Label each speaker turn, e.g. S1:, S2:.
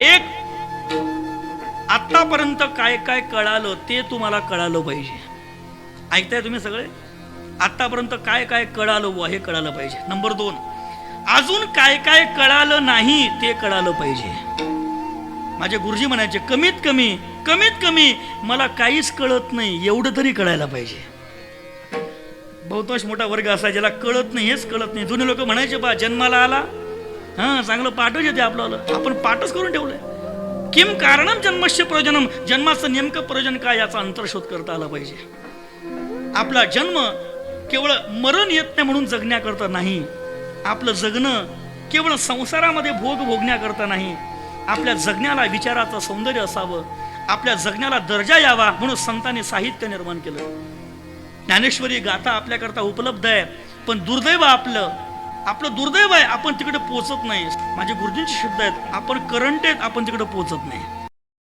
S1: एक आतापर्यंत काय काय कळालं ते तुम्हाला कळालं पाहिजे. ऐकताय तुम्ही सगळे? आतापर्यंत काय काय कळालं बुवा हे कळालं पाहिजे. नंबर दोन अजून काय काय कळालं नाही ते कळालं पाहिजे. माझे गुरुजी म्हणायचे कमीत कमी कमीत कमी मला काहीच कळत नाही एवढं तरी कळायला पाहिजे. बहुतांश मोठा वर्ग असा ज्याला कळत नाही हेच कळत नाही. जुने लोक म्हणायचे बा जन्माला आला हां चांगलं पाठच येते आपल्याला. आपण पाठच करून ठेवलंय. किम कारणम जन्मस्य प्रयोजनम जन्माचं नेमकं प्रयोजन काय याचा अंतर्शोध करता आला पाहिजे. आपला जन्म केवळ मरण येत नाही म्हणून जगण्याकरता नाही. आपलं जगणं केवळ संसारामध्ये भोग भोगण्याकरता नाही. आपल्या जगण्याला विचाराचं सौंदर्य असावं. आपल्या जगण्याला दर्जा यावा म्हणून संतांनी साहित्य निर्माण केलं. ज्ञानेश्वरी गाथा आपल्याकरता उपलब्ध आहे. पण दुर्दैव आपलं आपलं दुर्दैव आहे आपण तिकडे पोचत नाही. माझे गुरुजींचे शब्द आहेत आपण करंट आहेत आपण तिकडे पोचत नाही.